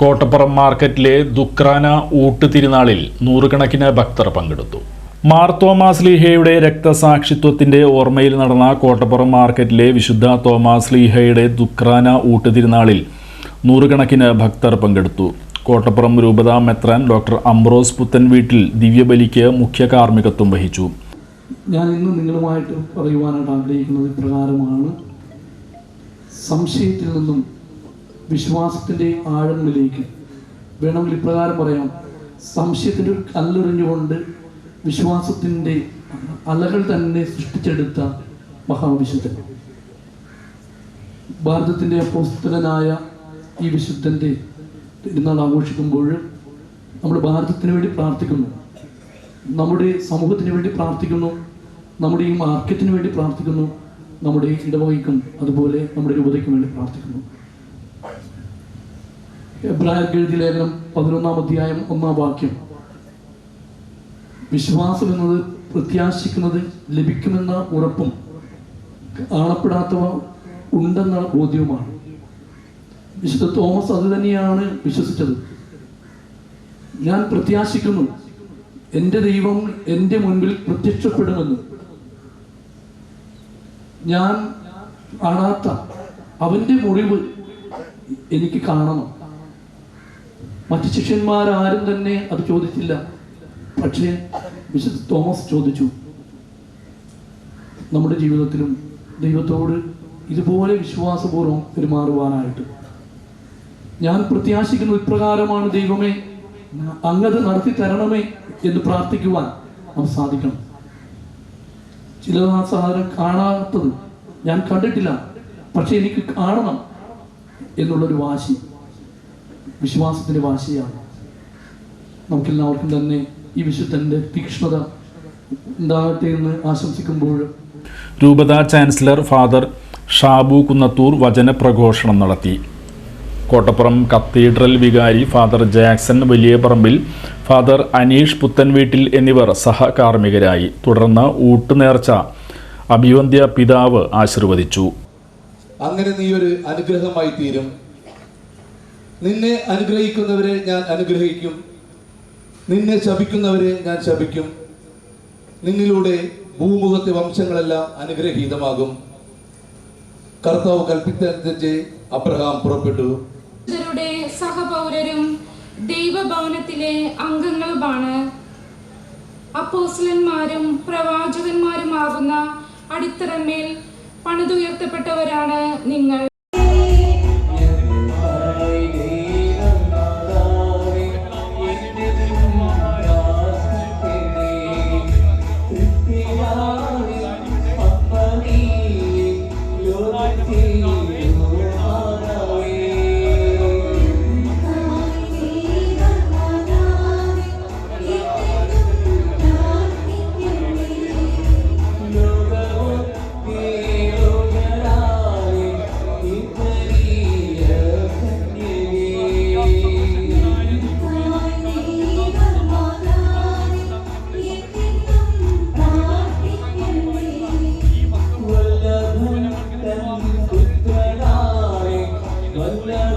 കോട്ടപ്പുറം മാർക്കറ്റിലെ ദുക്രാന ഊട്ട് തിരുനാളിൽ നൂറുകണക്കിന് ഭക്തർ പങ്കെടുത്തു. മാർ ലീഹയുടെ രക്തസാക്ഷിത്വത്തിന്റെ ഓർമ്മയിൽ നടന്ന കോട്ടപ്പുറം മാർക്കറ്റിലെ വിശുദ്ധ തോമാസ് ലീഹയുടെ ദുക്രാന ഊട്ട് തിരുനാളിൽ നൂറുകണക്കിന് ഭക്തർ പങ്കെടുത്തു. കോട്ടപ്പുറം രൂപതാ മെത്രാൻ ഡോക്ടർ അംബ്രോസ് പുത്തൻ വീട്ടിൽ ദിവ്യബലിക്ക് മുഖ്യ കാർമ്മികത്വം വഹിച്ചു. ഞാൻ ഇന്ന് നിങ്ങളുമായിട്ട് പറയുവാനായിട്ട് ആഗ്രഹിക്കുന്നത് ഇപ്രകാരമാണ്. സംശയത്തിൽ നിന്നും വിശ്വാസത്തിന്റെ ആഴങ്ങളിലേക്ക് വേണമെങ്കിൽ ഇപ്രകാരം പറയാം. സംശയത്തിന്റെ ഒരു കല്ലെറിഞ്ഞുകൊണ്ട് വിശ്വാസത്തിന്റെ അലകൾ തന്നെ സൃഷ്ടിച്ചെടുത്ത മഹാവിശുദ്ധൻ. ഭാരതത്തിന്റെ അപ്പോസ്തലനായ ഈ വിശുദ്ധന്റെ തിരുനാൾ ആഘോഷിക്കുമ്പോൾ നമ്മൾ ഭാരതത്തിന് വേണ്ടി പ്രാർത്ഥിക്കുന്നു. നമ്മുടെ സമൂഹത്തിന് വേണ്ടി പ്രാർത്ഥിക്കുന്നു. നമ്മുടെ ഈ മാർക്കറ്റിന് വേണ്ടി പ്രാർത്ഥിക്കുന്നു. നമ്മുടെ ഇടവകയ്ക്കും അതുപോലെ നമ്മുടെ രൂപതയ്ക്കും വേണ്ടി പ്രാർത്ഥിക്കുന്നു. എബ്രാഹിം ലേഖനം പതിനൊന്നാം അധ്യായം ഒന്നാം വാക്യം. വിശ്വാസം എന്നത് പ്രത്യാശിക്കുന്നത് ലഭിക്കുമെന്ന ഉറപ്പും കാണപ്പെടാത്തവ ഉണ്ടെന്ന ബോധ്യവുമാണ്. വിശുദ്ധ തോമസ് അത് തന്നെയാണ് വിശ്വസിച്ചത്. ഞാൻ പ്രത്യാശിക്കുന്നു എന്റെ ദൈവം എന്റെ മുൻപിൽ പ്രത്യക്ഷപ്പെടുമെന്ന്. ഞാൻ കാണാത്ത അവന്റെ മുറിവ് എനിക്ക് കാണണം. മറ്റ് ശിഷ്യന്മാരാരും തന്നെ അത് ചോദിച്ചില്ല. പക്ഷേ വിശുദ്ധ തോമസ് ചോദിച്ചു നമ്മുടെ ജീവിതത്തിലും ദൈവത്തോട് ഇതുപോലെ വിശ്വാസപൂർവം പെരുമാറുവാനായിട്ട്. ഞാൻ പ്രത്യാശിക്കുന്ന ഇപ്രകാരമാണ് ദൈവമേ അങ്ങത് നടത്തി തരണമേ എന്ന് പ്രാർത്ഥിക്കുവാൻ നമുക്ക് സാധിക്കണം. ചില സാധനം കാണാത്തത് ഞാൻ കണ്ടിട്ടില്ല പക്ഷെ എനിക്ക് കാണണം എന്നുള്ളൊരു വാശി. വിശ്വാസത്തിന്റെ വാശിയാണ്. നമുക്കെല്ലാവർക്കും തന്നെ ഈ വിശുദ്ധന്റെ തീക്ഷ്ണത ഉണ്ടാകട്ടെ എന്ന് ആശംസിക്കുമ്പോൾ രൂപത ചാൻസലർ ഫാദർ ഷാബു കുന്നത്തൂർ വചനപ്രഘോഷണം നടത്തി. കോട്ടപ്പുറം കത്തീഡ്രൽ വികാരി ഫാദർ ജാക്സൺ വലിയ പറമ്പിൽ ഫാദർ അനീഷ് പുത്തൻവീട്ടിൽ എന്നിവർ സഹകാർമ്മികരായി. തുടർന്ന് ഊട്ടുനേർച്ച അഭിവന്ധ്യ പിതാവ് ആശീർവദിച്ചു. അങ്ങനെ നീ ഒരു അനുഗ്രഹമായി തീരും നിന്നെ അനുഗ്രഹിക്കുന്നവരെ ഞാൻ അനുഗ്രഹിക്കും. നിന്നെ ശപിക്കുന്നവരെ ഞാൻ ശപിക്കും. നിന്നിലൂടെ ഭൂമുഖത്തെ വംശങ്ങളെല്ലാം അനുഗ്രഹീതമാകും. കർത്താവ് കൽപ്പിച്ചനുസരിച്ച് അബ്രഹാം പുറപ്പെട്ടു. സഹപൗരരും ദൈവഭവനത്തിലെ അംഗങ്ങളുമാണ്. അപ്പോസ്ലന്മാരും പ്രവാചകന്മാരുമാകുന്ന അടിത്തറമേൽ പണിതുയർത്തപ്പെട്ടവരാണ് നിങ്ങൾ. love.